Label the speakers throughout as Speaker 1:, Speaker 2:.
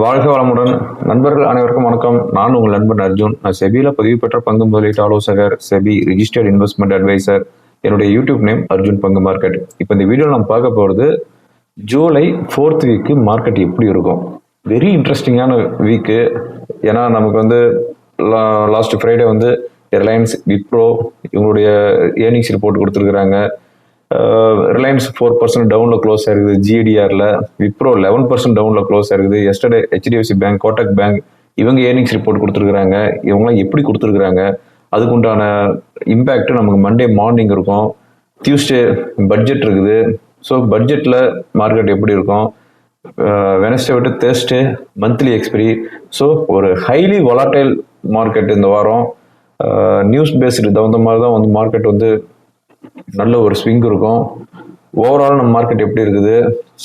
Speaker 1: வாழ்க வளமுடன். நண்பர்கள் அனைவருக்கும் வணக்கம். நான் உங்கள் நண்பன் அர்ஜுன். நான் செபியில் பதிவு பெற்ற பங்கு முதலீட்டு ஆலோசகர் செபி ரிஜிஸ்டர்ட் இன்வெஸ்ட்மெண்ட் அட்வைசர் என்னுடைய யூடியூப் நேம் அர்ஜுன் பங்கு மார்க்கெட் இப்போ இந்த வீடியோவில் நம்ம பார்க்க போகிறது ஜூலை ஃபோர்த் வீக்கு மார்க்கெட் எப்படி இருக்கும்? வெரி இன்ட்ரெஸ்டிங்கான வீக்கு ஏன்னா நமக்கு வந்து லாஸ்ட் ஃப்ரைடே வந்து ரிலையன்ஸ் விப்ரோ இவங்களுடைய ஏர்னிங்ஸ் ரிப்போர்ட் கொடுத்துருக்குறாங்க. ரிலையன்ஸ் ஃபோர் பர்சன்ட் டவுனில் க்ளோஸ் ஆயிருக்குது. ஜிடிஆரில் விப்ரோ லெவன் பர்சன்ட் டவுனில் க்ளோஸ் ஆயிருக்குது. Yesterday HDFC bank Kotak bank இவங்க ஏர்னிங்ஸ் ரிப்போர்ட் கொடுத்துருக்குறாங்க. இவங்களாம் எப்படி கொடுத்துருக்குறாங்க? அதுக்கு உண்டான இம்பேக்ட் நமக்கு மண்டே மார்னிங் இருக்கும். டியூஸ்டே பட்ஜெட் இருக்குது. ஸோ பட்ஜெட்டில் மார்க்கெட் எப்படி இருக்கும்? வெனஸ்டே விட்டு தேர்ஸ்டே மந்த்லி எக்ஸ்பிரி ஸோ ஒரு ஹைலி வொலாட்டைல் மார்க்கெட் இந்த வாரம். நியூஸ் பேஸ்டு தகுந்த மாதிரி தான் வந்து மார்க்கெட் வந்து நல்ல ஒரு ஸ்விங் இருக்கும். ஓவரால் நம்ம மார்க்கெட் எப்படி இருக்குது?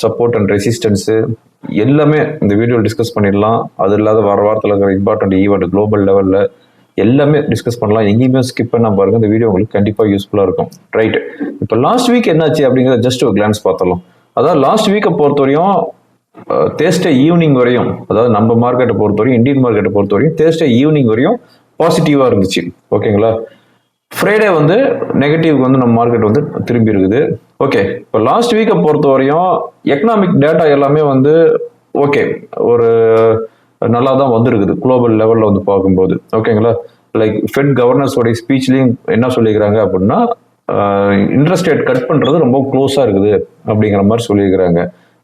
Speaker 1: சப்போர்ட் அண்ட் ரெசிஸ்டன்ஸு எல்லாமே இந்த வீடியோ டிஸ்கஸ் பண்ணிடலாம். அது இல்லாத வர வாரத்தில் இருக்கிற இம்பார்ட்டன்ட் ஈவெண்ட் குளோபல் லெவலில் எல்லாமே டிஸ்கஸ் பண்ணலாம். எங்கேயுமே ஸ்கிப் பண்ண பாருங்க. இந்த வீடியோ உங்களுக்கு கண்டிப்பாக யூஸ்ஃபுல்லாக இருக்கும். ரைட் இப்போ லாஸ்ட் வீக் என்னாச்சு அப்படிங்கிறத ஜஸ்ட் ஒரு கிளான்ஸ் பார்த்தலாம் அதாவது லாஸ்ட் வீக்கை பொறுத்த வரையும் தேர்ஸ்டே ஈவினிங் வரையும் அதாவது நம்ம மார்க்கெட்டை பொறுத்த வரையும் இந்தியன் மார்க்கெட்டை பொறுத்த வரையும் தேர்ஸ்டே ஈவினிங் வரையும் பாசிட்டிவாக இருந்துச்சு. ஓகேங்களா ஃப்ரைடே வந்து நெகட்டிவ்க்கு வந்து நம்ம மார்க்கெட் வந்து திரும்பி இருக்குது. ஓகே இப்போ லாஸ்ட் வீக்கை பொறுத்த வரையும் எக்கனாமிக் டேட்டா எல்லாமே வந்து ஓகே ஒரு நல்லா தான் வந்துருக்குது குளோபல் லெவலில் வந்து பார்க்கும்போது. ஓகேங்களா லைக் ஃபெட் கவர்னர்ஸோடைய ஸ்பீச்லையும் என்ன சொல்லிக்கிறாங்க அப்படின்னா இன்ட்ரெஸ்ட் ரேட் கட் பண்ணுறது ரொம்ப க்ளோஸாக இருக்குது அப்படிங்கிற மாதிரி சொல்லியிருக்கிறாங்க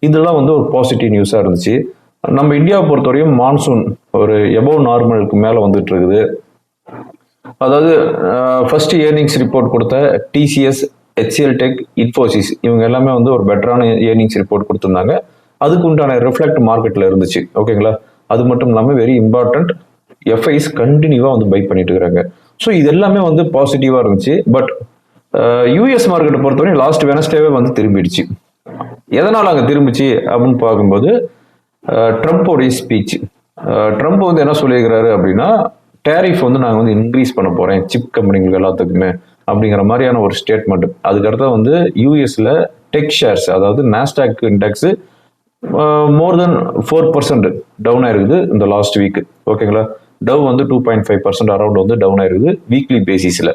Speaker 1: இதெல்லாம் வந்து ஒரு பாசிட்டிவ் நியூஸாக இருந்துச்சு. நம்ம இந்தியாவை பொறுத்தவரையும் மான்சூன் ஒரு எபோவ் நார்மலுக்கு மேலே வந்துட்டு இருக்குது. அதாவது ஃபர்ஸ்ட் இயர்னிங்ஸ் ரிப்போர்ட் கொடுத்த டிசிஎஸ் ஹெச்சிஎல் டெக் இன்ஃபோசிஸ் இவங்க எல்லாமே வந்து ஒரு பெட்டரான இயர்னிங்ஸ் ரிப்போர்ட் கொடுத்துருந்தாங்க. அதுக்கு உண்டான ரிஃப்ளெக்ட் மார்க்கெட்டில் இருந்துச்சு. ஓகேங்களா அது மட்டும் இல்லாமல் வெரி இம்பார்ட்டன்ட் எஃப்ஐஸ் கண்டினியூவாக வந்து பை பண்ணிட்டு இருக்கிறாங்க ஸோ இது எல்லாமே வந்து பாசிட்டிவாக இருந்துச்சு. பட் யூஎஸ் மார்க்கெட்டை பொறுத்தவரையும் லாஸ்ட் வெனஸ்டேவே வந்து திரும்பிடுச்சு. எதனால் அங்கே திரும்பிச்சு அப்படின்னு பார்க்கும்போது ட்ரம்ப்போடைய ஸ்பீச் ட்ரம்ப் வந்து என்ன சொல்லியிருக்கிறாரு அப்படின்னா டேரிஃப் வந்து நாங்கள் வந்து இன்க்ரீஸ் பண்ண போகிறேன் சிப் கம்பெனிங்களுக்கு எல்லாத்துக்குமே அப்படிங்கிற மாதிரியான ஒரு ஸ்டேட்மெண்ட் அதுக்கடுத்த வந்து யூஎஸில் டெக் ஷேர்ஸ் அதாவது Nasdaq index more than four percent down ஆயிருக்குது இந்த லாஸ்ட் வீக் ஓகேங்களா டவ் வந்து two point five percent around வந்து டவுன் ஆயிருக்குது வீக்லி பேசிஸில்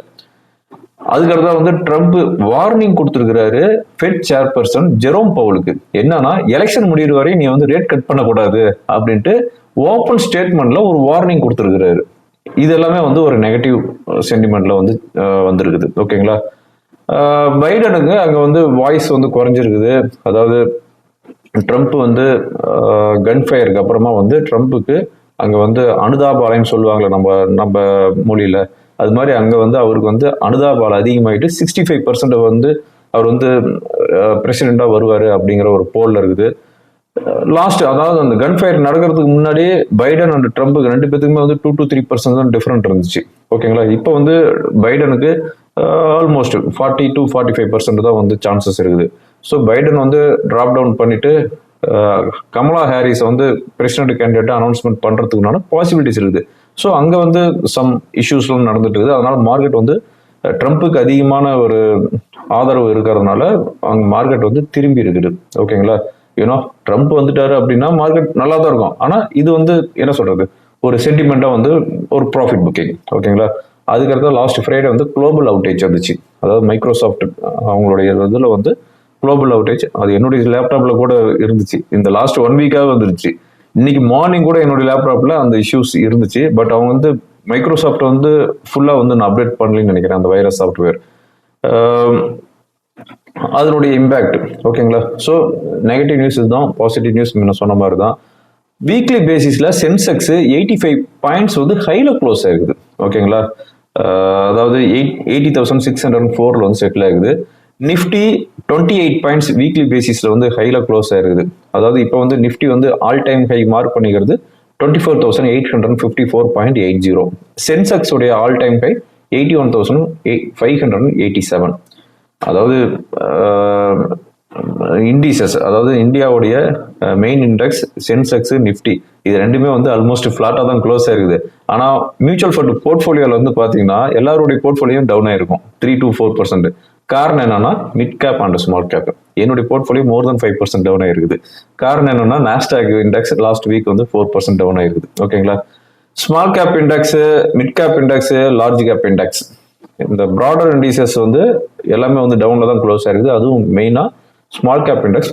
Speaker 1: அதுக்கடுத்தா வந்து ட்ரம்ப் வார்னிங் கொடுத்துருக்கிறாரு ஃபெட் சேர்பர்சன் ஜெரோம் பவுலுக்கு என்னன்னா எலெக்ஷன் முடிகிற வரையும் நீ வந்து ரேட் கட் பண்ணக்கூடாது அப்படின்ட்டு ஓப்பன் ஸ்டேட்மெண்ட்ல ஒரு வார்னிங் கொடுத்துருக்கிறாரு. இது எல்லாமே வந்து ஒரு நெகட்டிவ் சென்டிமெண்ட்ல uh, வந்து uh, வந்திருக்குது. ஓகேங்களா uh, பைடனுக்கு அங்கே வந்து வாய்ஸ் வந்து குறைஞ்சிருக்குது. அதாவது ட்ரம்ப் வந்து கன் ஃபயருக்கு அப்புறமா வந்து ட்ரம்ப்புக்கு அங்கே வந்து அனுதாபாலைன்னு சொல்லுவாங்களே நம்ம நம்ம மொழியில். அது மாதிரி அங்கே வந்து அவருக்கு வந்து அனுதாபால் அதிகமாகிட்டு சிக்ஸ்டி ஃபைவ் பர்சன்ட் வந்து அவர் வந்து பிரசிடெண்ட்டாக வருவார் அப்படிங்கிற ஒரு போலில் இருக்குது. லாஸ்ட் அதாவது அந்த கன் ஃபயர் நடக்கிறதுக்கு முன்னாடியே பைடன் அண்ட் ட்ரம்ப்புக்கு ரெண்டு பேத்துக்குமே வந்து டூ டூ த்ரீ பர்சன்ட் தான் டிஃப்ரெண்ட் இருந்துச்சு. ஓகேங்களா இப்போ வந்து பைடனுக்கு almost forty to forty five percent தான் வந்து சான்சஸ் இருக்குது. ஸோ பைடன் வந்து ட்ராப் டவுன் பண்ணிட்டு கமலா ஹாரிஸ் வந்து பிரசிடென்ட் கேண்டிடேட் அனௌன்ஸ்மெண்ட் பண்ணுறதுக்குனால பாசிபிலிட்டிஸ் இருக்குது. ஸோ அங்கே வந்து சம் இஷ்யூஸ்லாம் நடந்துட்டு இருக்குது. அதனால மார்க்கெட் வந்து ட்ரம்ப்புக்கு அதிகமான ஒரு ஆதரவு இருக்கிறதுனால அங்கே மார்க்கெட் வந்து திரும்பி இருக்குது. ஓகேங்களா யூனோ ட்ரம்ப் வந்துட்டாரு அப்படின்னா மார்க்கெட் நல்லா தான் இருக்கும். ஆனால் இது வந்து என்ன சொல்றது? ஒரு சென்டிமெண்ட்டாக வந்து ஒரு ப்ராஃபிட் புக்கிங் ஓகேங்களா அதுக்கடுத்து லாஸ்ட் ஃப்ரைடே வந்து குளோபல் அவுட்டேஜ் வந்துச்சு. அதாவது மைக்ரோசாஃப்ட் அவங்களுடைய இதில் வந்து குளோபல் அவுட்டேஜ் அது என்னுடைய லேப்டாப்பில் கூட இருந்துச்சு. இந்த லாஸ்ட் ஒன் வீக்காக வந்துருச்சு. இன்னைக்கு மார்னிங் கூட என்னுடைய லேப்டாப்பில் அந்த இஷ்யூஸ் இருந்துச்சு. பட் அவங்க வந்து மைக்ரோசாஃப்ட் வந்து ஃபுல்லாக வந்து நான் அப்டேட் பண்ணலன்னு நினைக்கிறேன் அந்த வைரஸ் சாஃப்ட்வேர் அதனுடைய இம்பேக்ட் ஓகேங்களா ஸோ நெகட்டிவ் நியூஸ் இதுதான் பாசிட்டிவ் நியூஸ் முன்ன சொன்ன மாதிரி தான் வீக்லி பேசிஸில் சென்செக்ஸ் எயிட்டி ஃபைவ் பாயிண்ட்ஸ் வந்து ஹையில் க்ளோஸ் ஆகுது ஓகேங்களா அதாவது eight eighty thousand six hundred ஃபோரில் வந்து செட்டில் ஆகுது. Nifty twenty eight points weekly பேசிஸில் வந்து ஹையில் க்ளோஸ் ஆயிருக்குது. அதாவது இப்போ வந்து நிஃப்டி வந்து ஆல் டைம் ஹை மார்க் பண்ணிக்கிறது twenty four thousand eight hundred fifty four point eight zero Sensex உடைய all time high eighty one thousand eight five hundred eighty seven அதாவது இண்டிசஸ் அதாவது இந்தியாவுடைய மெயின் இண்டெக்ஸ் சென்செக்ஸ் நிஃப்டி இது ரெண்டுமே வந்து almost ஃப்ளாட்டாக தான் க்ளோஸ் ஆயிருக்குது ஆனால் மியூச்சுவல் ஃபண்ட் போர்ட்ஃபோலியோவில் வந்து பார்த்தீங்கன்னா எல்லாருடைய போர்ட்ஃபோலியும் டவுன் ஆயிருக்கும். த்ரீ டு ஃபோர் பர்சன்ட் காரணம் என்னன்னா mid cap and small cap என்னுடைய portfolio more than five percent down ஆயிருக்குது. காரணம் என்னன்னா நாஸ்டாக் இண்டெக்ஸ் லாஸ்ட் வீக் வந்து ஃபோர் பர்சன்ட் டவுன் ஆயிருக்குது. ஓகேங்களா small cap index mid cap index large cap index இந்த ப்ராடர் இண்டிசஸ் வந்து எல்லாமே வந்து டவுனில் தான் க்ளோஸ் ஆயிருக்குது. அதுவும் மெயினாக small cap index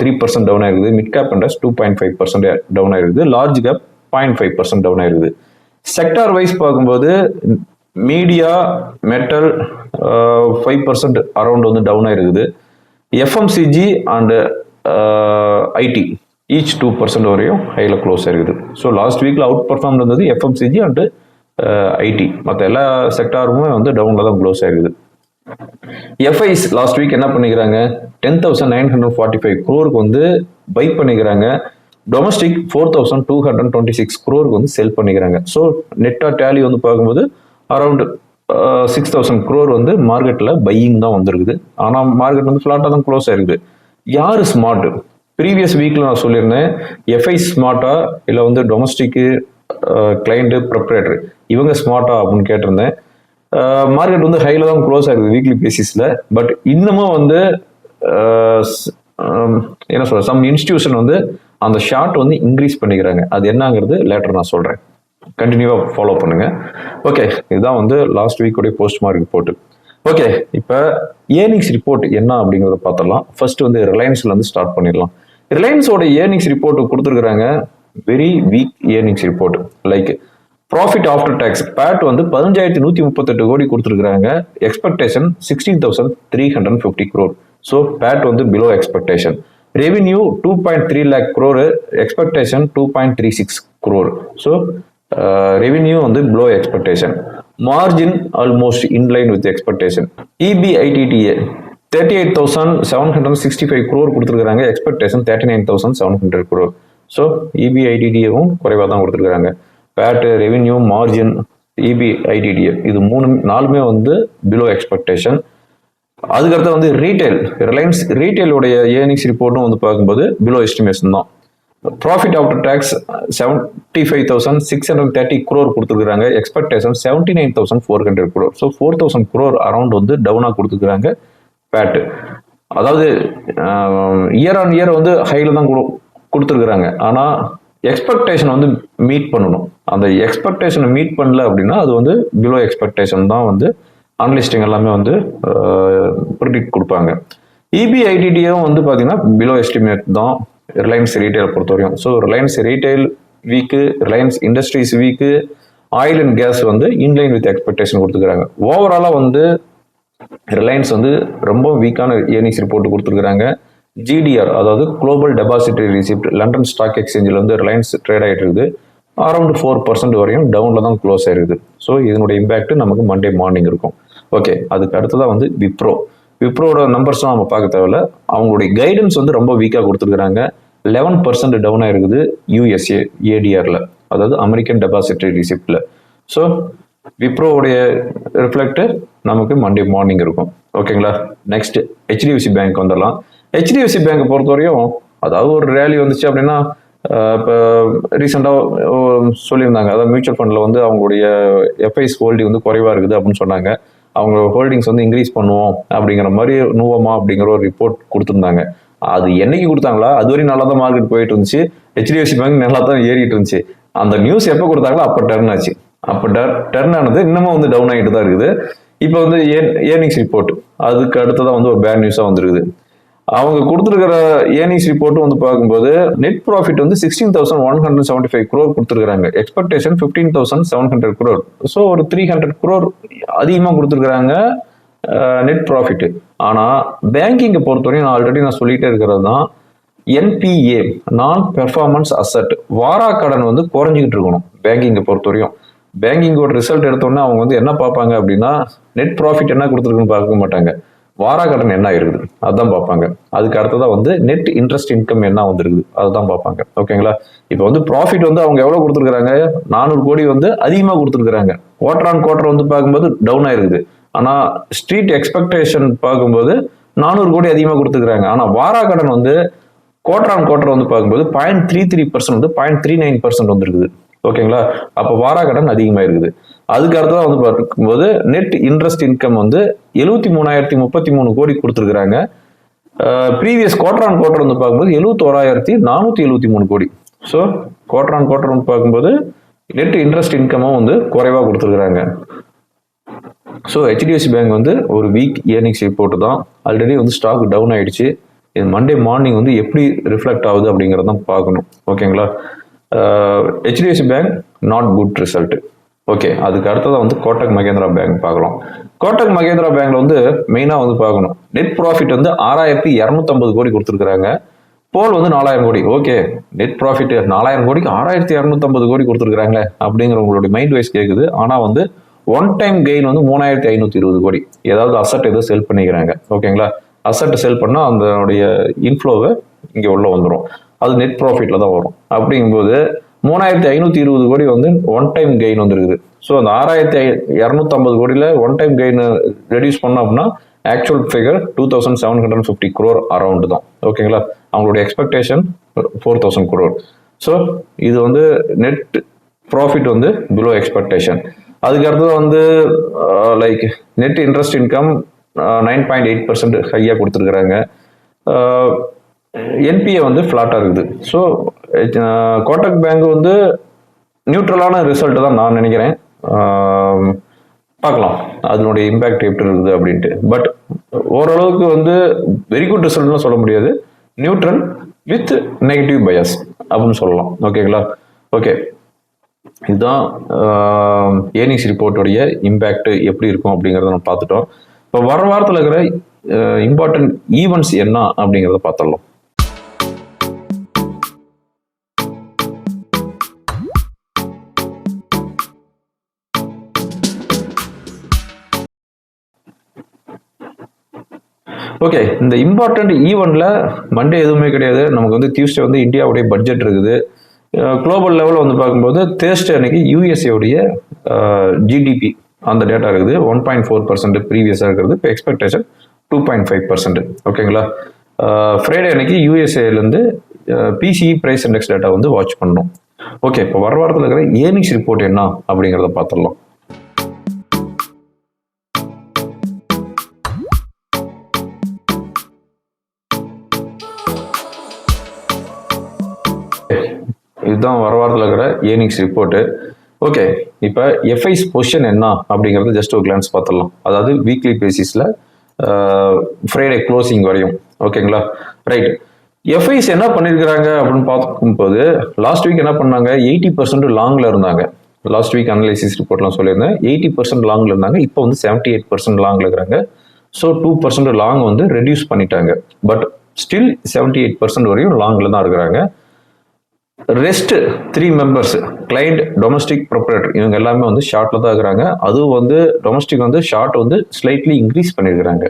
Speaker 1: three percent down ஆயிருக்குது. Mid cap index two point five percent down ஆயிருக்குது. Large cap point five percent down ஆயிருக்குது. செக்டார் வைஸ் பார்க்கும்போது media metal five percent around வந்து டவுன் ஆயிருக்குது. FMCG and IT each two percent வரையும் ஹையில் close ஆயிருக்குது. So last வீக்கில் outperform இருந்தது எஃப்எம்சிஜி அண்டு ஐடி மற்ற எல்லா செக்டாருமே வந்து டவுனில் தான் க்ளோஸ் ஆகுது. எஃப்ஐஸ் லாஸ்ட் வீக் என்ன பண்ணிக்கிறாங்க? Ten thousand nine hundred forty five குரோருக்கு வந்து பை பண்ணிக்கிறாங்க. Domestic four thousand two hundred twenty six க்ரோருக்கு வந்து செல் பண்ணிக்கிறாங்க. ஸோ நெட்டாக டேலி வந்து பார்க்கும்போது அரௌண்ட் சிக்ஸ் தௌசண்ட் க்ரோர் வந்து மார்க்கெட்டில் பையிங் தான் வந்திருக்குது. ஆனால் மார்க்கெட் வந்து ஃப்ளாட்டாக தான் க்ளோஸ் ஆயிருக்குது. யார் ஸ்மார்ட் ப்ரீவியஸ் வீக்கில் நான் சொல்லியிருந்தேன் எஃப்ஐ ஸ்மார்ட்டா இல்லை வந்து டொமஸ்டிக்கு கிளைண்ட்டு ப்ரிப்பரேட்டர் இவங்க ஸ்மார்ட்டா அப்படின்னு கேட்டிருந்தேன். மார்க்கெட் வந்து ஹைல தான் க்ளோஸ் ஆகுது வீக்லி பேசிஸில் பட் இன்னமும் வந்து என்ன சொல்ற சம் இன்ஸ்டிடியூஷன் வந்து அந்த ஷார்ட் வந்து இன்க்ரீஸ் பண்ணிக்கிறாங்க. அது என்னங்கிறது லேட்டர் நான் சொல்கிறேன் கண்டினியூவாக ஃபாலோ பண்ணுங்க. ஓகே இதுதான் வந்து லாஸ்ட் வீக்கோடைய போஸ்ட் மார்க் ரிப்போர்ட் ஓகே இப்போ ஏர்னிங்ஸ் ரிப்போர்ட் என்ன அப்படிங்கிறத பார்த்துடலாம். ஃபர்ஸ்ட் வந்து ரிலையன்ஸ்ல இருந்து ஸ்டார்ட் பண்ணிடலாம். ரிலையன்ஸோட ஏர்னிங்ஸ் ரிப்போர்ட் கொடுத்துருக்குறாங்க. Very weak earnings report like profit after tax PAT வந்து பதினஞ்சாயிரத்தி நூற்றி முப்பத்தெட்டு கோடி கொடுத்துருக்குறாங்க. Expectation sixteen thousand three hundred fifty crore so PAT வந்து below expectation revenue two point three lakh crore expectation two point three six crore so revenue வந்து below expectation margin almost in line with expectation EBITDA thirty eight thousand seven hundred sixty five crore கொடுத்துருக்காங்க expectation thirty nine thousand seven hundred crore so இபிஐடிடிஏவும் குறைவாக தான் கொடுத்துருக்காங்க PAT revenue margin இபிஐடிடிஏ இது மூணு நாலுமே வந்து below expectation அதுக்கடுத்து வந்து ரீட்டைல் ரிலையன்ஸ் ரீட்டைலுடைய ஏர்னிங்ஸ் ரிப்போர்ட்டும் வந்து பார்க்கும்போது பிலோ எஸ்டிமேஷன் தான். Profit after tax seventy five thousand six hundred thirty crore கொடுத்துருக்காங்க expectation seventy nine thousand four hundred crore so four thousand crore around வந்து டவுனாக கொடுத்துருக்காங்க பேட்டு அதாவது இயர் ஆன் இயர் வந்து ஹையில் தான் கொடு கொடுத்துருக்குறாங்க. ஆனால் எக்ஸ்பெக்டேஷன் வந்து மீட் பண்ணணும். அந்த எக்ஸ்பெக்டேஷனை மீட் பண்ணல அப்படின்னா அது வந்து பிலோ எக்ஸ்பெக்டேஷன் தான் வந்து அனலிஸ்டிங் எல்லாமே வந்து ப்ரிடிக்ட் கொடுப்பாங்க. இபிஐடிடியும் வந்து பார்த்தீங்கன்னா பிலோ எஸ்டிமேட் தான் ரிலையன்ஸ் ரீட்டைல் பொறுத்தவரையும். So Reliance retail weak Reliance Industries weak oil and gas வந்து இன்லைன் வித் எக்ஸ்பெக்டேஷன் கொடுத்துக்கிறாங்க ஓவராலாக வந்து ரிலையன்ஸ் வந்து ரொம்ப வீக்கான ஏர்னிங்ஸ் ரிப்போர்ட் கொடுத்துருக்குறாங்க ஜிடிஆர் அதாவது global depositary receipt London stock எக்ஸ்சேஞ்சில் வந்து ரிலையன்ஸ் ட்ரேட் ஆகிட்டு இருக்குது. அரௌண்ட் ஃபோர் பர்சன்ட் வரையும் டவுனில் தான் க்ளோஸ் ஆயிருக்குது. ஸோ இதனுடைய இம்பேக்ட் நமக்கு மண்டே மார்னிங் இருக்கும். ஓகே அதுக்கு அடுத்ததாக வந்து விப்ரோ விப்ரோட நம்பர்ஸ்லாம் நம்ம பார்க்க தேவையில்ல. அவங்களுடைய கைடன்ஸ் வந்து ரொம்ப வீக்காக கொடுத்துருக்குறாங்க. லெவன் பர்சன்ட் டவுன் ஆயிருக்குது யூஎஸ்ஏ ஏடிஆரில் அதாவது அமெரிக்கன் டெபாசிட்டரி ரிசிப்டில் ஸோ விப்ரோவுடைய ரிஃப்ளெக்ட் நமக்கு மண்டே மார்னிங் இருக்கும். ஓகேங்களா நெக்ஸ்ட் ஹெச்டிஎஃப்சி பேங்க் வந்துடலாம். ஹெச்டிஎஃப்சி பேங்கை பொறுத்தவரையும் அதாவது ஒரு ரேலி வந்துச்சு அப்படின்னா இப்போ ரீசெண்டாக சொல்லியிருந்தாங்க. அதாவது மியூச்சுவல் ஃபண்டில் வந்து அவங்களுடைய எஃப்ஐஸ் ஹோல்டிங் வந்து குறைவாக இருக்குது அப்படின்னு சொன்னாங்க. அவங்க ஹோல்டிங்ஸ் வந்து இன்க்ரீஸ் பண்ணுவோம் அப்படிங்கிற மாதிரி நூவமா அப்படிங்கிற ஒரு ரிப்போர்ட் கொடுத்துருந்தாங்க. அது என்னைக்கு கொடுத்தாங்களா? அது வரையும் நல்லா தான் மார்க்கெட் போயிட்டு இருந்துச்சு. ஹெச்டிஎஃப்சி பேங்க் நல்லா தான் ஏறிட்டு இருந்துச்சு. அந்த நியூஸ் எப்போ கொடுத்தாங்களோ அப்போ டர்ன் ஆச்சு. அப்போ டர் டர்ன் ஆனது இன்னமும் வந்து டவுன் ஆகிட்டு தான் இருக்குது. இப்போ வந்து ஏர் ஏர்னிங்ஸ் ரிப்போர்ட் அதுக்கு அடுத்ததான் வந்து ஒரு பேட் நியூஸாக வந்துருக்குது. அவங்க கொடுத்துருக்கிற ஏர்னிங்ஸ் ரிப்போர்ட்டும் வந்து பார்க்கும்போது நெட் ப்ராஃபிட் வந்து sixteen thousand one hundred seventy five crore கொடுத்துருக்காங்க expectation fifteen thousand seven hundred crore so ஒரு த்ரீ ஹண்ட்ரட் குரோர் அதிகமாக கொடுத்துருக்குறாங்க நெட் ப்ராஃபிட் ஆனால் பேங்கிங்கை பொறுத்தவரையும் நான் ஆல்ரெடி நான் சொல்லிகிட்டே இருக்கிறது தான் என்பிஏ நான் பெர்ஃபார்மன்ஸ் அசட் வாரா கடன் வந்து குறைஞ்சிக்கிட்டு இருக்கணும் பேங்கிங்கை பொறுத்தவரையும். பேங்கிங்கோட ரிசல்ட் எடுத்தோடனே அவங்க வந்து என்ன பார்ப்பாங்க அப்படின்னா நெட் ப்ராஃபிட் என்ன கொடுத்துருக்குன்னு பார்க்க மாட்டாங்க. வாரா என்ன இருக்குது அதுதான் பார்ப்பாங்க. அதுக்கு அடுத்ததான் வந்து நெட் இன்ட்ரெஸ்ட் இன்கம் என்ன வந்திருக்குது? அதுதான் பார்ப்பாங்க. ஓகேங்களா இப்போ வந்து ப்ராஃபிட் வந்து அவங்க எவ்வளோ கொடுத்துருக்குறாங்க? நானூறு கோடி வந்து அதிகமாக கொடுத்துருக்குறாங்க. குவார்டர் ஆன் குவார்டர் வந்து பார்க்கும்போது டவுன் ஆயிருக்குது. ஆனால் ஸ்ட்ரீட் எக்ஸ்பெக்டேஷன் பார்க்கும்போது நானூறு கோடி அதிகமாக கொடுத்துருக்குறாங்க. ஆனால் வாரா கடன் வந்து குவார்டர் ஆன் குவார்டர் வந்து பார்க்கும்போது பாயிண்ட் த்ரீ த்ரீ பர்சன்ட் வந்து பாயிண்ட் த்ரீ நைன் பர்சன்ட் வந்துருக்குது. ஓகேங்களா அப்போ வாராக்கடன் அதிகமாக இருக்குது அதுக்கு அடுத்ததான் வந்து பார்க்கும்போது நெட் இன்ட்ரெஸ்ட் இன்கம் வந்து எழுபத்தி மூணாயிரத்தி முப்பத்தி மூணு கோடி கொடுத்துருக்குறாங்க. ப்ரீவியஸ் குவார்டர் ஆன் குவார்டர் வந்து பார்க்கும்போது எழுபத்தோராயிரத்தி நானூற்றி எழுபத்தி மூணு கோடி. ஸோ குவார்டர் ஆன் குவார்டர் வந்து பார்க்கும்போது நெட் இன்ட்ரெஸ்ட் இன்கமும் வந்து குறைவாக கொடுத்துருக்குறாங்க. ஸோ ஹெச்டிஎஃப்சி பேங்க் வந்து ஒரு வீக் இயர்னிங்ஸ் ரிப்போர்ட் தான் ஆல்ரெடி வந்து ஸ்டாக் டவுன் ஆயிடுச்சு. இது மண்டே மார்னிங் வந்து எப்படி ரிஃப்ளெக்ட் ஆகுது அப்படிங்கிறதான் பார்க்கணும். ஓகேங்களா HDFC bank not good result okay அதுக்கு அடுத்ததாக வந்து கோட்டக் மகேந்திரா பேங்க் பார்க்கலாம். கோட்டக் மகேந்திரா பேங்க்ல வந்து மெயினாக வந்து பார்க்கணும். நெட் ப்ராஃபிட் வந்து ஆறாயிரத்தி இரநூத்தம்பது கோடி கொடுத்துருக்குறாங்க. போல் வந்து நாலாயிரம் கோடி. ஓகே நெட் ப்ராஃபிட் நாலாயிரம் கோடிக்கு ஆறாயிரத்தி இரநூத்தம்பது கோடி கொடுத்துருக்குறாங்களே அப்படிங்கிற உங்களுடைய மைண்ட் வைஸ் கேட்குது ஆனால் வந்து ஒன் டைம் கெயின் வந்து மூணாயிரத்தி ஐநூற்றி இருபது கோடி. ஏதாவது அசட் எதுவும் செல் பண்ணிக்கிறாங்க. ஓகேங்களா அசட் செல் பண்ணால் அதனுடைய இன்ஃப்ளோவை இங்கே உள்ள வந்துடும் அது நெட் ப்ராஃபிட்டில் தான் வரும். அப்படிங்கும்போது மூணாயிரத்தி ஐநூற்றி இருபது கோடி வந்து ஒன் டைம் கெயின் வந்துருக்குது. ஸோ அந்த ஆறாயிரத்தி ஐ இரநூத்தம்பது கோடியில் ஒன் டைம் கெயின் ரெடியூஸ் பண்ணோம் அப்படின்னா actual figure two thousand seven hundred fifty crore around தான். ஓகேங்களா அவங்களுடைய expectation four thousand crore so இது வந்து நெட் ப்ராஃபிட் வந்து பிலோ எக்ஸ்பெக்டேஷன் அதுக்கு அடுத்தது வந்து like net interest income nine point eight percent ஹையாக கொடுத்துருக்குறாங்க. என்பிஏ வந்து ஃப்ளாட்டாக இருக்குது. ஸோ கோட்டக் பேங்க் வந்து நியூட்ரலான ரிசல்ட் தான் நான் நினைக்கிறேன். பார்க்கலாம். அதனுடைய இம்பேக்ட் எப்படி இருக்குது அப்படின்ட்டு. பட் ஓரளவுக்கு வந்து வெரி குட் ரிசல்ட்னு சொல்ல முடியாது. நியூட்ரல் வித் நெகட்டிவ் பயஸ் அப்படின்னு சொல்லலாம். ஓகேங்களா ஓகே இதுதான் ஏர்னிங்ஸ் ரிப்போர்ட்டுடைய இம்பேக்ட் எப்படி இருக்கும் அப்படிங்கிறத நம்ம பார்த்துட்டோம். இப்போ வர வாரத்தில் இருக்கிற இம்பார்ட்டன்ட் ஈவெண்ட்ஸ் என்ன அப்படிங்கிறத பார்த்துடலாம். ஓகே இந்த இம்பார்ட்டன்ட் ஈவெண்ட்ல மண்டே எதுவுமே கிடையாது. நமக்கு வந்து டியூஸ்டே வந்து இந்தியாவுடைய பட்ஜெட் இருக்குது. குளோபல் லெவலில் வந்து பார்க்கும்போது தேர்ஸ்டே அன்னைக்கு யூஎஸ்ஏவுடைய ஜிடிபி அந்த டேட்டா இருக்குது. ஒன் பாயிண்ட் ஃபோர் பர்சன்ட் ப்ரீவியஸாக இருக்கிறது. இப்போ expectation two point five percent ஓகேங்களா ஃப்ரைடே அன்னைக்கு யூஎஸ்ஏலேருந்து பிசிஇ ப்ரைஸ் இண்டெக்ஸ் டேட்டா வந்து வாட்ச் பண்ணணும். ஓகே இப்போ வர வாரத்தில் இருக்கிற ஏர்னிங்ஸ் ரிப்போர்ட் என்ன அப்படிங்கிறத பார்த்துடலாம். இதுதான் வர வாரத்தில் இருக்கிற ஏர்னிங்ஸ் ரிப்போர்ட்டு ஓகே இப்போ எஃப்ஐஸ் பொசிஷன் என்ன அப்படிங்கிறத ஜஸ்ட் ஒரு கிளான்ஸ் பார்த்துடலாம். அதாவது வீக்லி பேசிஸில் ஃப்ரைடே க்ளோசிங் வரையும். ஓகேங்களா ரைட் எஃப்ஐஸ் என்ன பண்ணியிருக்கிறாங்க அப்படின்னு பார்க்கும்போது லாஸ்ட் வீக் என்ன பண்ணாங்க? எயிட்டி பர்சன்ட் லாங்கில் இருந்தாங்க. லாஸ்ட் வீக் அனலைசிஸ் ரிப்போர்ட்லாம் சொல்லியிருந்தேன். எயிட்டி பர்சன்ட் லாங்கில் இருந்தாங்க. இப்போ வந்து செவன்ட்டி எயிட் பர்சன்ட் லாங்கில் இருக்கிறாங்க. ஸோ டூ பர்சன்ட் லாங் வந்து ரெடியூஸ் பண்ணிட்டாங்க. But still seventy eight percent வரையும் லாங்கில் தான் இருக்கிறாங்க. Rest three members client domestic proprietor இவங்க எல்லாமே வந்து ஷார்ட்ல தான் இருக்கிறாங்க. அதுவும் வந்து டொமஸ்டிக் வந்து ஷார்ட் வந்து ஸ்லைட்லி இன்க்ரீஸ் பண்ணியிருக்கிறாங்க.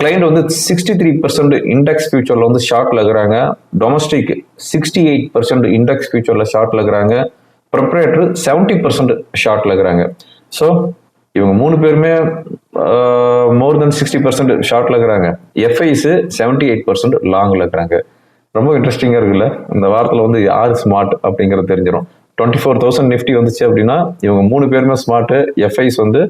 Speaker 1: கிளைண்ட் வந்து சிக்ஸ்டி த்ரீ பர்சன்ட் இண்டெக்ஸ் ஃபியூச்சரில் வந்து ஷார்ட்ல இருக்கிறாங்க. Domestic sixty eight percent index ஃபியூச்சரில் ஷார்ட்ல இருக்கிறாங்க. ப்ரொப்ரேட்டர் செவன்ட்டி பர்சன்ட் ஷார்ட்ல இருக்கிறாங்க. ஸோ இவங்க மூணு பேருமே மோர் தென் சிக்ஸ்டி பர்சன்ட் ஷார்ட்ல இருக்கிறாங்க. எஃப்ஐஸ் செவன்ட்டி எயிட் பர்சன்ட் லாங்கில் இருக்கிறாங்க. ரொம்ப இன்ட்ரெஸ்டிங்காக இருக்குல்ல? இந்த வாரத்தில் வந்து யார் ஸ்மார்ட் அப்படிங்கிறது தெரிஞ்சிடும் டுவெண்ட்டி ஃபோர் தௌசண்ட் நிஃப்டி வந்துச்சு அப்படின்னா இவங்க மூணு பேருமே ஸ்மார்ட்டு எஃப்ஐஸ் வந்து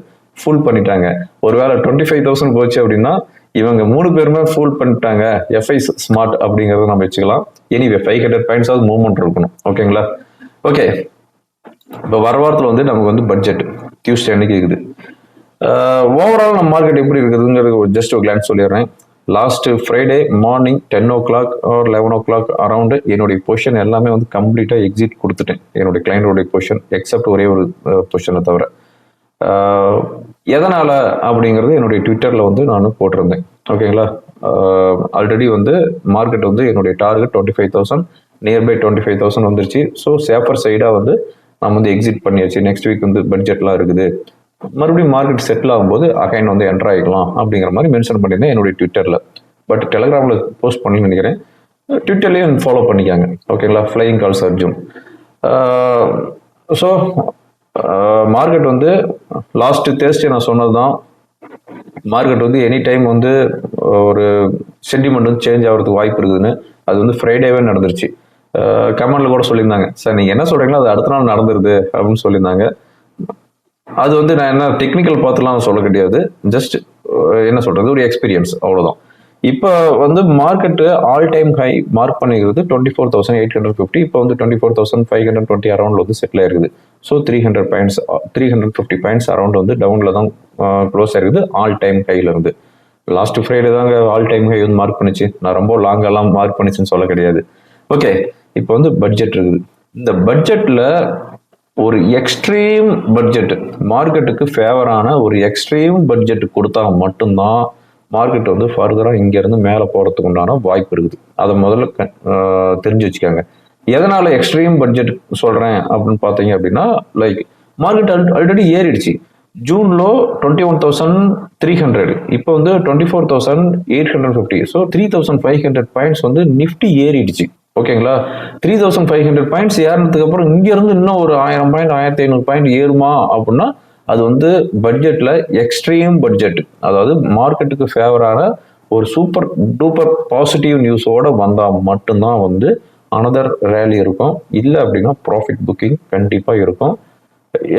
Speaker 1: ஃபுல் பண்ணிட்டாங்க. ஒருவேளை டுவெண்ட்டி ஃபைவ் தௌசண்ட் போச்சு அப்படின்னா இவங்க மூணு பேருமே ஃபுல் பண்ணிட்டாங்க. எஃப்ஐஸ் ஸ்மார்ட் அப்படிங்கிறத நம்ம வச்சுக்கலாம். Anyway five hundred points movement இருக்கணும். ஓகேங்களா ஓகே இப்போ வர வாரத்தில் வந்து நமக்கு வந்து பட்ஜெட் டியூஸ்டே அன்னைக்கு இருக்குது. ஓவரால் நம்ம மார்க்கெட் எப்படி இருக்குதுங்கிறது ஜஸ்ட் ஒரு கிளான்ஸ் சொல்லிடுறேன். Last Friday morning ten o'clock or eleven o'clock around என்னுடைய பொசிஷன் எல்லாமே வந்து கம்ப்ளீட்டாக எக்ஸிட் கொடுத்துட்டேன். என்னுடைய கிளைண்டோடைய பொசிஷன் எக்ஸப்ட் ஒரே ஒரு பொசிஷனை தவிர. எதனால் அப்படிங்கிறது என்னுடைய ட்விட்டரில் வந்து நான் போட்டிருந்தேன். ஓகேங்களா ஆல்ரெடி வந்து மார்க்கெட் வந்து என்னுடைய target twenty five thousand nearby twenty five thousand வந்துருச்சு ஸோ சேஃபர் சைடாக வந்து நம்ம வந்து எக்ஸிட் பண்ணியாச்சு. நெக்ஸ்ட் வீக் வந்து பட்ஜெட்லாம் இருக்குது. மறுபடியும் மார்க்கெட் செட்டில் ஆகும்போது அகைன் வந்து என்டர் ஆகிக்கலாம் அப்படிங்கிற மாதிரி மென்ஷன் பண்ணியிருந்தேன் என்னுடைய ட்விட்டரில் பட் டெலிகிராமில் போஸ்ட் பண்ணி நினைக்கிறேன். ட்விட்டர்லேயும் ஃபாலோ பண்ணிக்காங்க. ஓகேங்களா flying calls Arjun so market வந்து லாஸ்ட் தேர்ஸ்டே நான் சொன்னது தான் மார்க்கெட் வந்து எனி டைம் வந்து uh, ஒரு சென்டிமெண்ட் வந்து சேஞ்ச் ஆகிறதுக்கு வாய்ப்பு இருக்குதுன்னு. அது வந்து ஃப்ரைடேவே நடந்துருச்சு. Uh, கமெண்ட்ல கூட சொல்லியிருந்தாங்க. சார் நீங்கள் என்ன சொல்கிறீங்களோ அது அடுத்த நாள் நடந்துருது அப்படின்னு சொல்லியிருந்தாங்க. அது வந்து நான் என்ன டெக்னிக்கல் பார்த்துலாம் சொல்ல கிடையாது. ஜஸ்ட் என்ன சொல்றது? ஒரு எக்ஸ்பீரியன்ஸ் அவ்வளோதான் இப்போ வந்து market all time high mark பண்ணிக்கிறது twenty four thousand eight hundred fifty இப்போ வந்து twenty four thousand five hundred twenty around வந்து செட்டில் ஆயிருக்குது. So three hundred points three hundred fifty points around வந்து டவுனில் தான் க்ளோஸ் ஆயிருக்குது ஆல் டைம் ஹைல இருந்து. லாஸ்ட் ஃப்ரைடே தாங்க ஆல் டைம் ஹை வந்து மார்க் பண்ணுச்சு. நான் ரொம்ப லாங்கெல்லாம் மார்க் பண்ணிச்சுன்னு சொல்ல கிடையாது. ஓகே இப்போ வந்து பட்ஜெட் இருக்குது. இந்த பட்ஜெட்டில் ஒரு எக்ஸ்ட்ரீம் பட்ஜெட் மார்க்கெட்டுக்கு ஃபேவரான ஒரு எக்ஸ்ட்ரீம் பட்ஜெட் கொடுத்தா மட்டும்தான் மார்க்கெட் வந்து ஃபர்தராக இங்கேருந்து மேலே போகிறதுக்கு உண்டான வாய்ப்பு இருக்குது. அதை முதல்ல க- தெரிஞ்சு வச்சுக்கோங்க. எதனால் எக்ஸ்ட்ரீம் பட்ஜெட் சொல்கிறேன் அப்படின்னு பார்த்தீங்க அப்படின்னா லைக் மார்க்கெட் ஆல்ரெடி ஏறிடுச்சு. ஜூனில் twenty one thousand three hundred இப்போ வந்து twenty four thousand eight hundred fifty so three thousand five hundred points வந்து நிஃப்டி ஏறிடுச்சு. ஓகேங்களா? Three thousand five hundred points ஏறினதுக்கு அப்புறம் இங்கேருந்து இன்னும் ஒரு ஆயிரம் பாயிண்ட் ஆயிரத்தி ஐநூறு பாயிண்ட் ஏறுமா அப்படின்னா அது வந்து பட்ஜெட்டில் எக்ஸ்ட்ரீம் பட்ஜெட் அதாவது மார்க்கெட்டுக்கு ஃபேவரான ஒரு சூப்பர் டூப்பர் பாசிட்டிவ் நியூஸோட வந்தால் மட்டும்தான் வந்து அனதர் ரேலி இருக்கும். இல்லை அப்படின்னா ப்ராஃபிட் புக்கிங் கண்டிப்பாக இருக்கும்.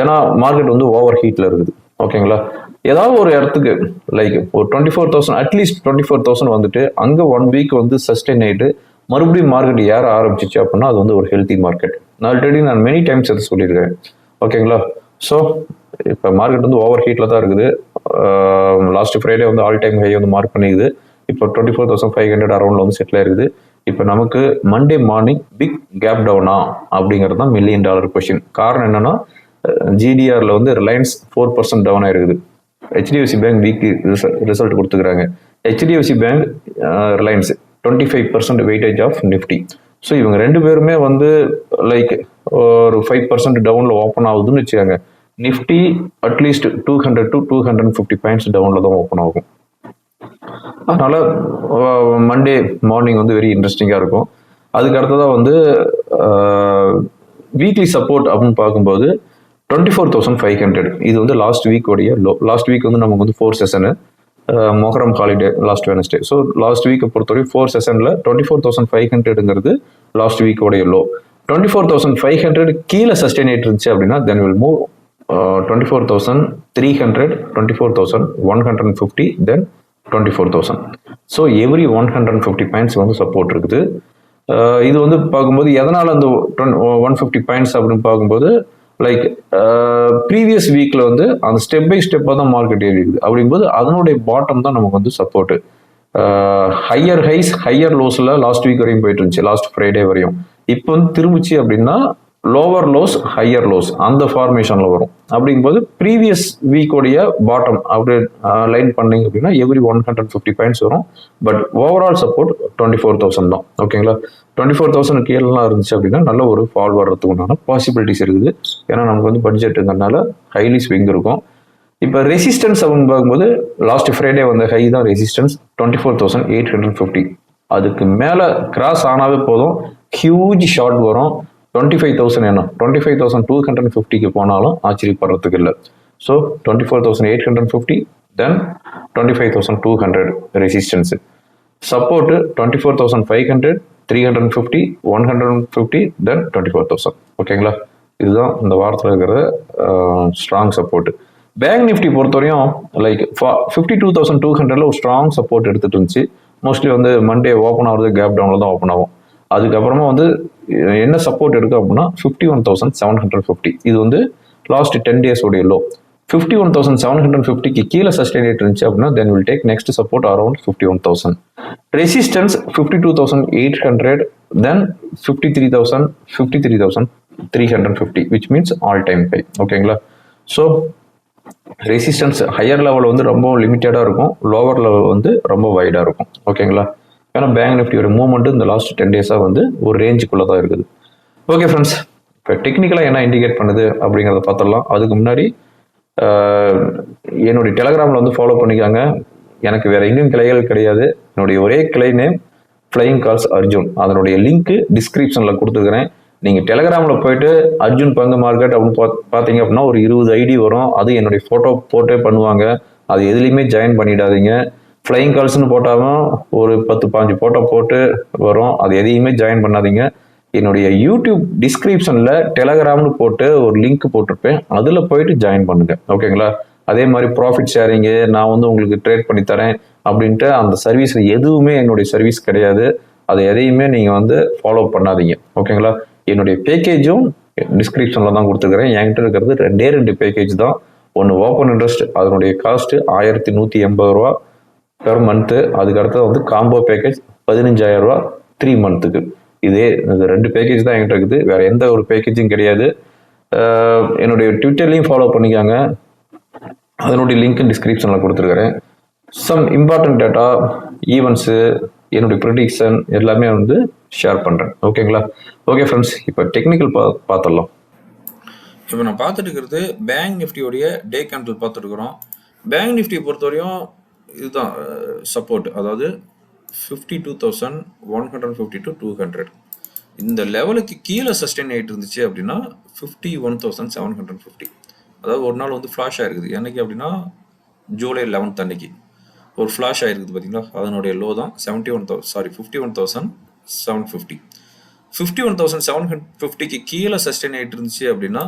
Speaker 1: ஏன்னா மார்க்கெட் வந்து ஓவர் ஹீட்டில் இருக்குது. ஓகேங்களா? ஏதாவது ஒரு இடத்துக்கு லைக் ஒரு twenty four thousand at least twenty four thousand வந்துட்டு அங்கே ஒன் வீக் வந்து சஸ்டெயின் ஆகிட்டு மறுபடியும் மார்க்கெட் யார் ஆரம்பிச்சிச்சு அப்படின்னா அது வந்து ஒரு ஹெல்த்தி மார்க்கெட் நான் ஆல்ரெடி நான் மெனி டைம்ஸ் அதை சொல்லியிருக்கேன். ஓகேங்களா ஸோ இப்போ மார்க்கெட் வந்து ஓவர் ஹீட்டில் தான் இருக்குது. லாஸ்ட் ஃப்ரைடே வந்து ஆல் டைம் ஹை வந்து மார்க் பண்ணிக்குது. இப்போ twenty four thousand five hundred அரௌண்டில் வந்து செட்டில் ஆயிருக்குது. இப்போ நமக்கு மண்டே மார்னிங் பிக் கேப் டவுனா அப்படிங்கிறது தான் மில்லியன் டாலர் கொஷின் காரணம் என்னென்னா ஜிடிஆரில் வந்து ரிலையன்ஸ் ஃபோர் பர்சன்ட் டவுன் ஆயிருக்குது. ஹெச்டிஎஃப்சி பேங்க் வீக் ரிசல்ட் கொடுத்துக்கிறாங்க. HDFC bank Reliance twenty five percent weightage of Nifty so இவங்க ரெண்டு பேருமே வந்து லைக் ஒரு ஃபைவ் பர்சன்ட் டவுனில் ஓப்பன் ஆகுதுன்னு வச்சுக்கோங்க. Nifty at least two hundred to two hundred fifty points டவுனில் தான் ஓப்பன் ஆகும். அதனால் மண்டே மார்னிங் வந்து வெரி இன்ட்ரெஸ்டிங்காக இருக்கும். அதுக்கு அடுத்ததாக வந்து வீக்லி சப்போர்ட் அப்படின்னு பார்க்கும்போது twenty four thousand five hundred இது வந்து லாஸ்ட் வீக்கோடைய லோ லாஸ்ட் வீக் வந்து நமக்கு வந்து four session Muharram holiday last Wednesday so last வீக்கை பொறுத்தவரைக்கும் ஃபோர் செஷனில் டுவெண்ட்டி ஃபோர் தௌசண்ட் ஃபைவ் ஹண்ட்ரடுங்கிறது last வீக்கோடைய low twenty four thousand five hundred கீழே சஸ்டெயின் ஆயிட்டு இருந்துச்சு அப்படின்னா then will move twenty four thousand three hundred twenty four thousand one hundred and fifty then twenty four thousand so every one hundred fifty points வந்து support இருக்குது. இது வந்து பார்க்கும்போது எதனால் அந்த ஒன் ஃபிஃப்டி பாயிண்ட்ஸ் அப்படின்னு பார்க்கும்போது லைக் ப்ரீவியஸ் வீக்கில் வந்து அந்த ஸ்டெப் பை ஸ்டெப்பாக தான் மார்க்கெட் ஏறி இருக்குது அப்படிங்கும்போது அதனுடைய பாட்டம் தான் நமக்கு வந்து சப்போர்ட்டு ஹையர் ஹைஸ் ஹையர் லோஸில் லாஸ்ட் வீக் வரையும் போயிட்டு இருந்துச்சு. லாஸ்ட் ஃப்ரைடே வரையும். இப்போ வந்து திரும்பிச்சு அப்படின்னா லோவர் லோஸ் ஹையர் லோஸ் அந்த ஃபார்மேஷனில் வரும். அப்படிங்கும்போது ப்ரீவியஸ் வீக்கோடைய பாட்டம் அப்படி லைன் பண்ணிங்க அப்படின்னா every one hundred fifty points வரும். But overall support twenty four thousand தான் ஓகேங்களா டுவெண்ட்டி ஃபோர் தௌசண்ட் கீழெலாம் இருந்துச்சு அப்படின்னா நல்ல ஒரு ஃபால் வர்றதுக்கு உண்டான பாசிபிலிட்டிஸ் இருக்குது. ஏன்னா நமக்கு வந்து பட்ஜெட்டுங்கிறனால ஹைலி ஸ்விங் இருக்கும். இப்போ ரெசிஸ்டன்ஸ் அப்படின்னு பார்க்கும்போது லாஸ்ட் ஃப்ரைடே வந்த ஹை தான் resistance twenty four thousand eight hundred fifty அதுக்கு மேலே கிராஸ் ஆனாவே போதும். ஹியூஜ் ஷார்ட் வரும். டுவெண்ட்டி ஃபைவ் தௌசண்ட் என்ன? Twenty five thousand two hundred ஃபிஃப்டிக்கு போனாலும் ஆச்சரியப்படுறதுக்கு இல்லை. So twenty four thousand eight hundred fifty then twenty five thousand two hundred resistance support twenty four thousand five hundred three hundred fifty one hundred fifty then twenty four thousand ஓகேங்களா இதுதான் இந்த வாரத்தில் இருக்கிற strong support bank Nifty பொறுத்தவரையும் like fifty two thousand two ஹண்ட்ரட்ல ஒரு strong support எடுத்துட்டு இருந்துச்சு. மோஸ்ட்லி வந்து மண்டே ஓப்பன் ஆகுறது கேப் டவுனில் தான் ஓப்பன் ஆகும். அதுக்கப்புறமா வந்து என்ன சப்போர்ட் எடுக்கும் அப்படின்னா fifty one thousand seven hundred fifty இது வந்து லாஸ்ட் டென் டேஸ் உடைய low fifty one thousand seven hundred ஃபிஃப்டிக்கு கீழே சஸ்டெயின் இருந்துச்சு அப்படின்னா then will take next support around fifty one thousand resistance fifty two thousand eight hundred then fifty three thousand fifty three thousand three hundred fifty which means all time high ஓகேங்களா so resistance higher level வந்து ரொம்ப லிமிட்டடாக இருக்கும். Lower level வந்து ரொம்ப வைடாக இருக்கும். ஓகேங்களா ஏன்னா bank நிஃப்டியோட மூவ்மெண்ட் இந்த லாஸ்ட் டென் டேஸாக வந்து ஒரு ரேஞ்சுக்குள்ளே தான் இருக்குது. ஓகே ஃப்ரெண்ட்ஸ் இப்போ டெக்னிக்கலாக என்ன இண்டிகேட் பண்ணுது அப்படிங்கிறத பார்த்துடலாம். அதுக்கு முன்னாடி என்னுடைய டெலகிராமில் வந்து ஃபாலோ பண்ணிக்காங்க. எனக்கு வேற எங்கேயும் கிளைகள் கிடையாது. என்னுடைய ஒரே கிளை நேம் ஃப்ளையிங் கால்ஸ் அர்ஜுன் அதனுடைய லிங்க் டிஸ்கிரிப்ஷனில் கொடுத்துருக்குறேன். நீங்கள் டெலகிராமில் போயிட்டு அர்ஜுன் பங்கு மார்க்கெட் அப்படின்னு பா பார்த்தீங்க அப்படின்னா ஒரு இருபது ஐடி வரும். அது என்னுடைய ஃபோட்டோ போட்டே பண்ணுவாங்க. அது எதுலேயுமே ஜாயின் பண்ணிடாதீங்க. ஃப்ளையிங் கால்ஸ்னு போட்டாலும் ஒரு பத்து பாஞ்சு ஃபோட்டோ போட்டு வரும். அது எதையுமே ஜாயின் பண்ணாதீங்க. என்னுடைய யூடியூப் டிஸ்கிரிப்ஷனில் டெலகிராம்னு போட்டு ஒரு லிங்க் போட்டிருப்பேன். அதில் போயிட்டு ஜாயின் பண்ணுங்கள் ஓகேங்களா அதே மாதிரி ப்ராஃபிட் ஷேரிங்கு நான் வந்து உங்களுக்கு ட்ரேட் பண்ணி தரேன் அப்படின்ட்டு அந்த சர்வீஸில் எதுவுமே என்னுடைய சர்வீஸ் கிடையாது. அது எதையுமே நீங்கள் வந்து ஃபாலோ பண்ணாதீங்க. ஓகேங்களா என்னுடைய பேக்கேஜும் டிஸ்கிரிப்ஷனில் தான் கொடுத்துருக்குறேன் என்கிட்ட இருக்கிறது ரெண்டே ரெண்டு பேக்கேஜ் தான். ஒன்று ஓப்பன் இன்ட்ரெஸ்ட் அதனுடைய காஸ்ட்டு ஆயிரத்தி நூற்றி எண்பது ரூபா பெர் மந்த்து அதுக்கு அடுத்தது வந்து காம்போ பேக்கேஜ் பதினஞ்சாயிரம் ரூபா த்ரீ மந்த்துக்கு இதே இந்த ரெண்டு பேக்கேஜ் தான் என்கிட்ட இருக்குது. வேற எந்த ஒரு பேக்கேஜும் கிடையாது. என்னுடைய ட்விட்டர்லையும் ஃபாலோ பண்ணிக்காங்க. அதனுடைய லிங்க் டிஸ்கிரிப்ஷனில் கொடுத்துருக்குறேன். சம் இம்பார்ட்டன்ட் டேட்டா ஈவெண்ட்ஸு என்னுடைய ப்ரிடிக்ஷன் எல்லாமே வந்து ஷேர் பண்ணுறேன் ஓகேங்களா ஓகே ஃப்ரெண்ட்ஸ் இப்போ டெக்னிக்கல் பா பார்த்துடலாம்
Speaker 2: இப்போ நான் பார்த்துட்டு இருக்கிறது பேங்க் நிஃப்டியோடைய டே கேண்டில் பார்த்துட்டு இருக்கிறோம். பேங்க் நிஃப்டியை பொறுத்தவரையும் இதுதான் சப்போர்ட் அதாவது fifty two thousand one hundred fifty to two hundred இந்த லெவலுக்கு கீழே சஸ்டெயின் ஆகிட்டு இருந்துச்சு அப்படின்னா fifty one thousand seven hundred fifty அதாவது ஒரு நாள் வந்து ஃப்ளாஷ் ஆயிருக்குது. என்னைக்கு அப்படின்னா ஜூலை லெவன்த் அன்னைக்கு. ஒரு ஃப்ளாஷ் ஆயிருக்குது பார்த்தீங்களா அதனுடைய லோ தான் seventy one thou sorry fifty one thousand seven fifty fifty one thousand seven ஃபிஃப்டிக்கு கீழே சஸ்டெயின் ஆகிட்டு இருந்துச்சு அப்படின்னா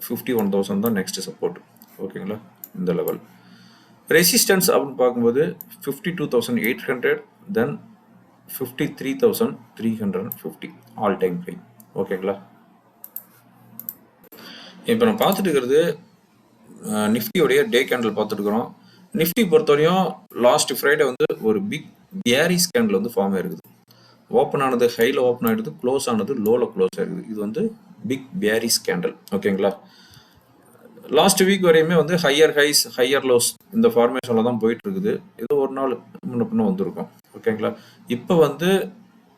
Speaker 2: ஃபிஃப்டி ஒன் தௌசண்ட் தான் நெக்ஸ்ட் சப்போர்ட் ஓகேங்களா? இந்த லெவல் ரெசிஸ்டன்ஸ் அப்படின்னு பார்க்கும்போது fifty two thousand eight hundred then fifty three thousand three hundred fifty all time high ஓகேங்களா இப்போ நான் பார்த்துட்டு இருக்கிறது நிஃப்டியோடைய டே கேண்டில் பார்த்துட்டு இருக்கிறோம். நிஃப்டி பொறுத்தவரையும் லாஸ்ட் ஃப்ரைடே வந்து ஒரு பிக் பியாரிஸ் கேண்டில் வந்து ஃபார்ம் ஆயிருக்குது. ஓப்பன் ஆனது ஹையில் ஓப்பன் ஆகிடுது க்ளோஸ் ஆனது லோவில் க்ளோஸ் ஆகிடுது இது வந்து பிக் பியாரிஸ் கேண்டில் ஓகேங்களா லாஸ்ட் வீக் வரையுமே வந்து ஹையர் ஹைஸ் ஹையர் லோஸ் இந்த ஃபார்மேஷனில் தான் போயிட்டு இருக்குது. இது ஒரு நாள் முன்ன பின்ன வந்திருக்கும். ஓகேங்களா இப்போ வந்து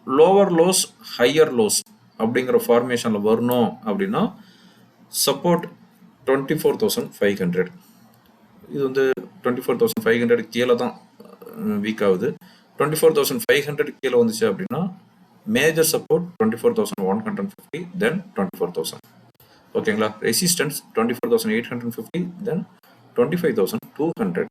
Speaker 2: லோவர் லோஸ் ஹையர் லோஸ் அப்படிங்கிற ஃபார்மேஷனில் வரணும் அப்படின்னா support twenty four thousand five hundred இது வந்து twenty four thousand five hundred கீழே தான் வீக் ஆகுது. Twenty four thousand five hundred கீழே வந்துச்சு அப்படின்னா major support twenty four thousand one hundred fifty then twenty four thousand ஓகேங்களா resistance twenty four thousand eight hundred fifty then twenty five thousand two hundred